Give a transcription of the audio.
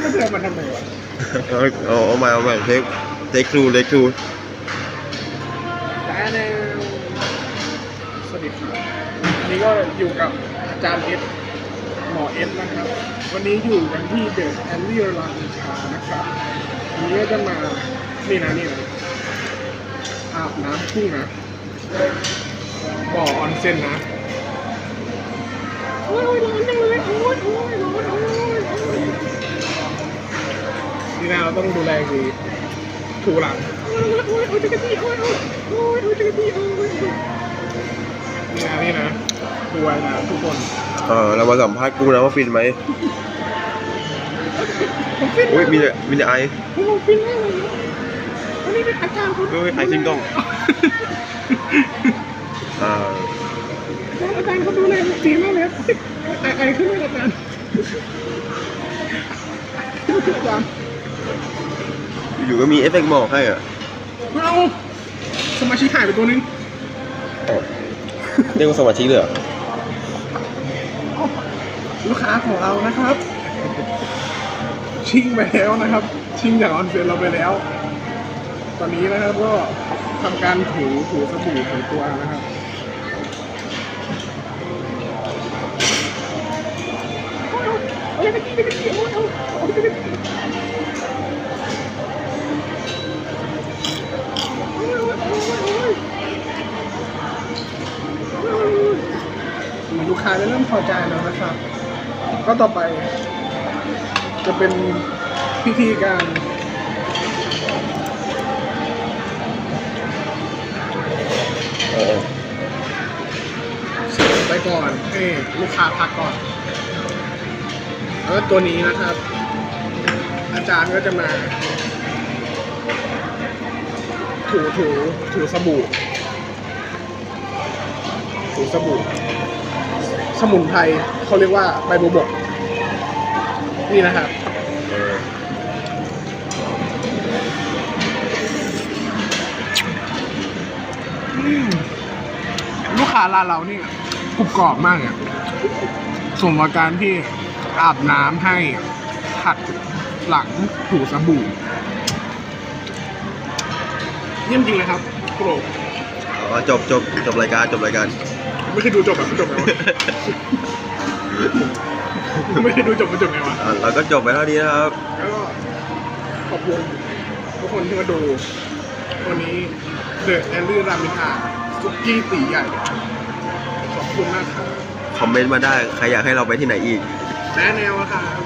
ไม่เดินมาทำไมวะเอาเอาเอามาเอามาเทคเทคทูเทคทูแต่แนวสวัสดีครับอันนี้ก็อยู่กับอาจารย์เอสหมอเอสนะครับ วันนี้อยู่กันที่เดอะแอนลี่รามชานะครับวันนี้ก็จะมานี่นะนี่นะอาบน้ำทุ่งนะบ่อออนเซ็นนะโอ้ยโอ้ยร้อนจังเลย ต้องดูแลดีถูหลังโอ้ยโอ้ยโอ้ยจักรจี้โอ้ยโอ้ยโอ้ยโอ้ยจักรจี้โอ้ยโอ้ยนี่นะนี่นะดูไว้นะทุกคนเออเรามาสัมภาษณ์กูนะว่าฟินไหมอุ้ยมีแต่มีแต่ไอผมฟินมากเลยนะวันนี้เป็นอาจารย์คนเฮ้ยไอขึ้นกล้องอ่าอาจารย์เขาดูแลดีมากเลยไอไอขึ้นเลยอาจารย์อาจารย์ อยู่ก็มีเอฟเฟกต์หมอกให้อะเอาสมาชิกหายไปตัวนึงเรียกว่าสมาชิกเลยเหรอลูกค้าของเรานะครับ ชิงไปแล้วนะครับ ชิงจากออนเซ็นเราไปแล้ว ตอนนี้นะครับก็ทำการถูถูสบู่ถูตัวนะครับ ค้าได้เริ่มพอใจแล้วนะครับ ก็ต่อไป จะเป็นพิธีการเออเสิร์ฟไปก่อนให้ลูกค้าพักก่อนแล้วตัวนี้นะครับ อาจารย์ก็จะมา ถูถูถูสบู่ถูสบู่ สมุนไพรเขาเรียกว่าใบบัวบก นี่นะครับ ลูกค้าร้านเรานี่กรุบกรอบมากอะสมกับการที่อาบน้ำให้ขัดหลังถูสบู่เยี่ยมจริงเลยครับโปรอ๋อจบจบจบรายการจบรายการ ไม่เคยดูจบแบบจบไงวะไม่เคยดูจบมันจบไงวะอะเราก็จบไปเท่านี้นะครับ แล้วก็ขอบคุณทุกคนที่มาดู วันนี้เดอะแอนดี้รามินอาซุกี้ตีใหญ่ ขอบคุณมากครับคอมเมนต์มาได้ ใครอยากให้เราไปที่ไหนอีก แนะแนวอะครับ